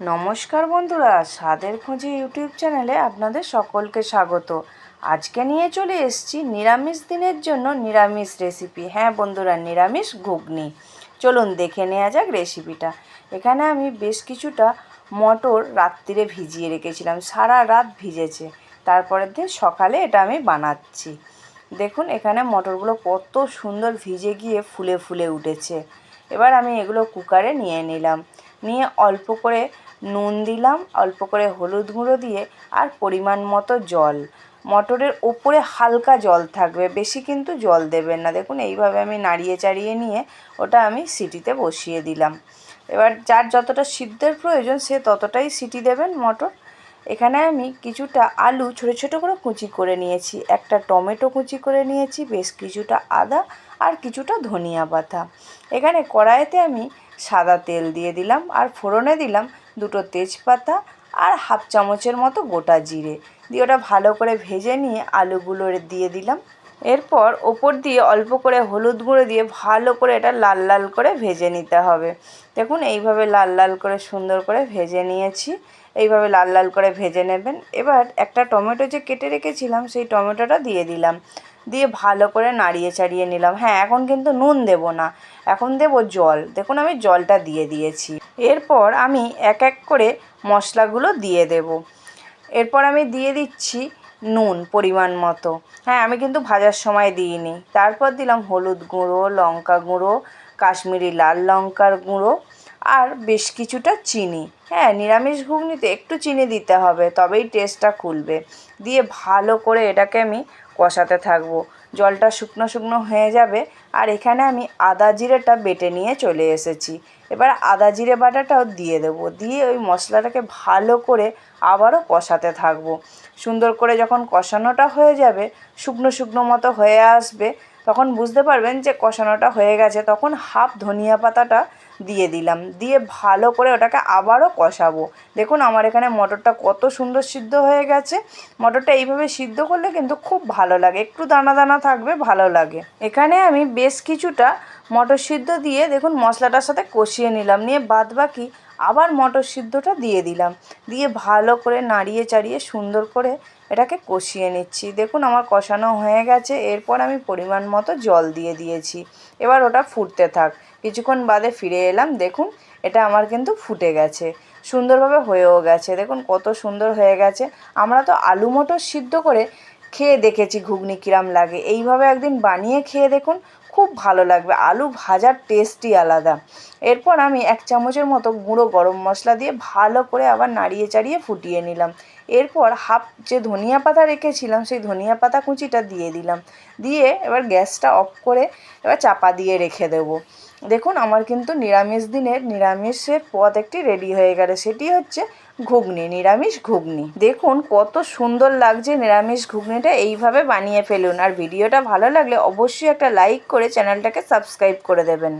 নমস্কার বন্ধুরা, স্বাদের খোঁজে ইউটিউব চ্যানেলে আপনাদের সকলকে স্বাগত। আজকে নিয়ে চলে এসেছি নিরামিষ দিনের জন্য নিরামিষ রেসিপি হ্যাঁ বন্ধুরা, নিরামিষ ঘুগনি। চলুন দেখে নেওয়া যাক রেসিপিটা এখানে আমি বেশ কিছুটা মটর রাত্রিরে ভিজিয়ে রেখেছিলাম, সারা রাত ভিজেছে। তারপরের দিন সকালে এটা আমি বানাচ্ছি। দেখুন, এখানে মটরগুলো কত সুন্দর ভিজে গিয়ে ফুলে ফুলে উঠেছে। এবার আমি এগুলো কুকারে নিয়ে নিলাম। নিয়ে অল্প করে নুন দিলাম, অল্প করে হলুদ গুঁড়ো দিয়ে আর পরিমাণ মতো জল। মটরের ওপরে হালকা জল থাকবে, বেশি কিন্তু জল দেবেন না। দেখুন, এইভাবে আমি নাড়িয়ে চাড়িয়ে নিয়ে ওটা আমি সিটিতে বসিয়ে দিলাম। এবার যার যতটা সিদ্ধের প্রয়োজন সে ততটাই সিটি দেবেন মটর। এখানে আমি কিছুটা আলু ছোটো ছোটো করে কুচি করে নিয়েছি, একটা টমেটো কুচি করে নিয়েছি, বেশ কিছুটা আদা আর কিছুটা ধনিয়া পাতা। এখানে কড়াইতে আমি সাদা তেল দিয়ে দিলাম আর ফোড়নে দিলাম দুটো তেজপাতা আর হাফ চামচের মতো গোটা জিরে। দিয়ে ওটা ভালো করে ভেজে নিয়ে আলুগুলো দিয়ে দিলাম। এরপর ওপর দিয়ে অল্প করে হলুদ গুঁড়ো দিয়ে ভালো করে এটা লাল লাল করে ভেজে নিতে হবে। দেখুন, এইভাবে লাল লাল করে সুন্দর করে ভেজে নিয়েছি। এইভাবে লাল লাল করে ভেজে নেবেন। এবার একটা টমেটো যে কেটে রেখেছিলাম, সেই টমেটোটা দিয়ে দিলাম। দিয়ে ভালো করে নাড়িয়ে চাড়িয়ে নিলাম। হ্যাঁ এখন কিন্তু নুন দেব না। এখন দেব জল। দেখুন, আমি জলটা দিয়ে দিয়েছি। এরপর আমি এক এক করে মশলাগুলো দিয়ে দেব। এরপর আমি দিয়ে দিচ্ছি নুন পরিমাণ মতো। হ্যাঁ আমি কিন্তু ভাজার সময় দিইনি। তারপর দিলাম হলুদ গুঁড়ো, লঙ্কা গুঁড়ো, কাশ্মীরি লাল লঙ্কার গুঁড়ো আর বেশ কিছুটা চিনি। হ্যাঁ নিরামিষ ঘুগনিতে একটু চিনি দিতে হবে, তবেই টেস্টটা খুলবে। দিয়ে ভালো করে এটাকে আমি কষাতে থাকব। জলটা শুকনো শুকনো হয়ে যাবে, আর এখানে আমি আদা জিরেটা বেটে নিয়ে চলে এসেছি। এবার আদা জিরে বাটাটাও দিয়ে দেবো। দিয়ে ওই মশলাটাকে ভালো করে আবারও কষাতে থাকব। সুন্দর করে যখন কষানোটা হয়ে যাবে, শুকনো শুকনো মতো হয়ে আসবে, তখন বুঝতে পারবেন যে কষানোটা হয়ে গেছে। তখন হাফ ধনিয়া পাতাটা দিয়ে দিলাম। দিয়ে ভালো করে ওটাকে আবারও কষাবো। দেখুন আমার এখানে মটরটা কত সুন্দর সিদ্ধ হয়ে গেছে। মটরটা এইভাবে সিদ্ধ করলে কিন্তু খুব ভালো লাগে। একটু দানা দানা থাকবে, ভালো লাগে। এখানে আমি বেশ কিছুটা মটর সিদ্ধ দিয়ে দেখুন মশলাটার সাথে কষিয়ে নিলাম। নিয়ে বাদ বাকি আবার মটর সিদ্ধটা দিয়ে দিলাম। দিয়ে ভালো করে নাড়িয়ে চাড়িয়ে সুন্দর করে এটাকে কষিয়ে নিচ্ছি। দেখুন আমার কষানো হয়ে গেছে। এরপর আমি পরিমাণ মতো জল দিয়ে দিয়েছি। এবার ওটা ফুটতে থাক। কিছুক্ষণ বাদে ফিরে এলাম। দেখুন এটা আমার কিন্তু ফুটে গেছে। সুন্দরভাবে হয়েও গেছে। দেখুন কত সুন্দর হয়ে গেছে। আমরা তো আলু মটর সিদ্ধ করে খেয়ে দেখেছি, ঘুগনি কিরাম লাগে। এইভাবে একদিন বানিয়ে খেয়ে দেখুন, খুব ভালো লাগবে। আলু ভাজার টেস্টই আলাদা। এরপর আমি এক চামচের মতো গুঁড়ো গরম মশলা দিয়ে ভালো করে আবার নাড়িয়ে চাড়িয়ে ফুটিয়ে নিলাম। এরপর হাফ যে ধনিয়া পাতা রেখেছিলাম, সেই ধনিয়া পাতা কুচিটা দিয়ে দিলাম। দিয়ে এবার গ্যাসটা অফ করে এবার চাপা দিয়ে রেখে দেবো। দেখুন, আমার কিন্তু নিরামিষ দিনের, নিরামিষের পদ একটি রেডি হয়ে গেল। সেটি হচ্ছে ঘুগনি, নিরামিষ ঘুগনি। দেখুন কত সুন্দর লাগছে নিরামিষ ঘুগনিটা এইভাবে বানিয়ে ফেলুন। আর ভিডিওটা ভালো লাগলে অবশ্যই একটা লাইক করে চ্যানেলটাকে সাবস্ক্রাইব করে দেবেন।